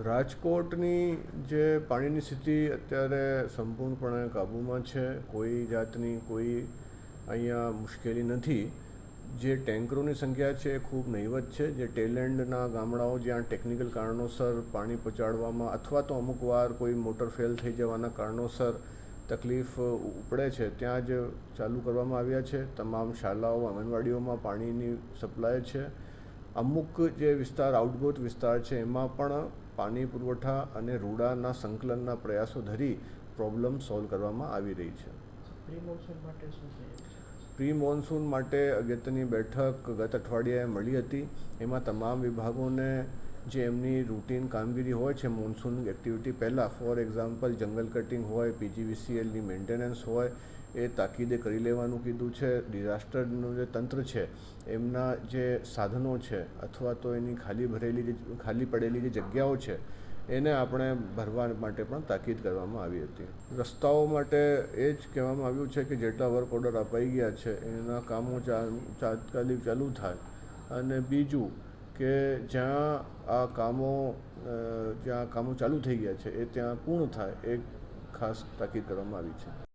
રાજકોટની જે પાણીની સ્થિતિ અત્યારે સંપૂર્ણપણે કાબૂમાં છે, કોઈ જાતની કોઈ અહીંયા મુશ્કેલી નથી. જે ટેન્કરોની સંખ્યા છે એ ખૂબ નહીવત છે. જે ટેલેન્ડના ગામડાઓ જ્યાં ટેકનિકલ કારણોસર પાણી પહોંચાડવામાં અથવા તો અમુક વાર કોઈ મોટર ફેલ થઈ જવાના કારણોસર તકલીફ ઉપડે છે, ત્યાં જ ચાલુ કરવામાં આવ્યા છે. તમામ શાળાઓ, આંગણવાડીઓમાં પાણીની સપ્લાય છે. અમુક જે વિસ્તાર આઉટગોટ વિસ્તાર છે, એમાં પણ પાણી પુરવઠા અને રૂડાના સંકલનના પ્રયાસો ધરી પ્રોબ્લેમ સોલ્વ કરવામાં આવી રહી છે. પ્રી મોન્સૂન માટે શું પ્રી મોન્સૂન માટે અગત્યની બેઠક ગત અઠવાડિયાએ મળી હતી. એમાં તમામ વિભાગોને જે એમની રૂટીન કામગીરી હોય છે મોન્સૂન એક્ટિવિટી પહેલાં ફોર એક્ઝામ્પલ જંગલ કટિંગ હોય પીજીવીસીએલની મેન્ટેનન્સ હોય, એ તાકીદે કરી લેવાનું કીધું છે. ડિઝાસ્ટરનું જે તંત્ર છે, એમના જે સાધનો છે, અથવા તો એની ખાલી ભરેલી જે, ખાલી પડેલી જે જગ્યાઓ છે, એને આપણે ભરવા માટે પણ તાકીદ કરવામાં આવી હતી. રસ્તાઓ માટે એ જ કહેવામાં આવ્યું છે કે જેટલા વર્ક ઓર્ડર અપાઈ ગયા છે, એના કામો તાત્કાલિક ચાલુ થાય. અને બીજું કે જ્યાં આ કામો જ્યાં કામો ચાલુ થઈ ગયા છે, એ ત્યાં પૂર્ણ થાય, એ ખાસ તાકીદ કરવામાં આવી છે.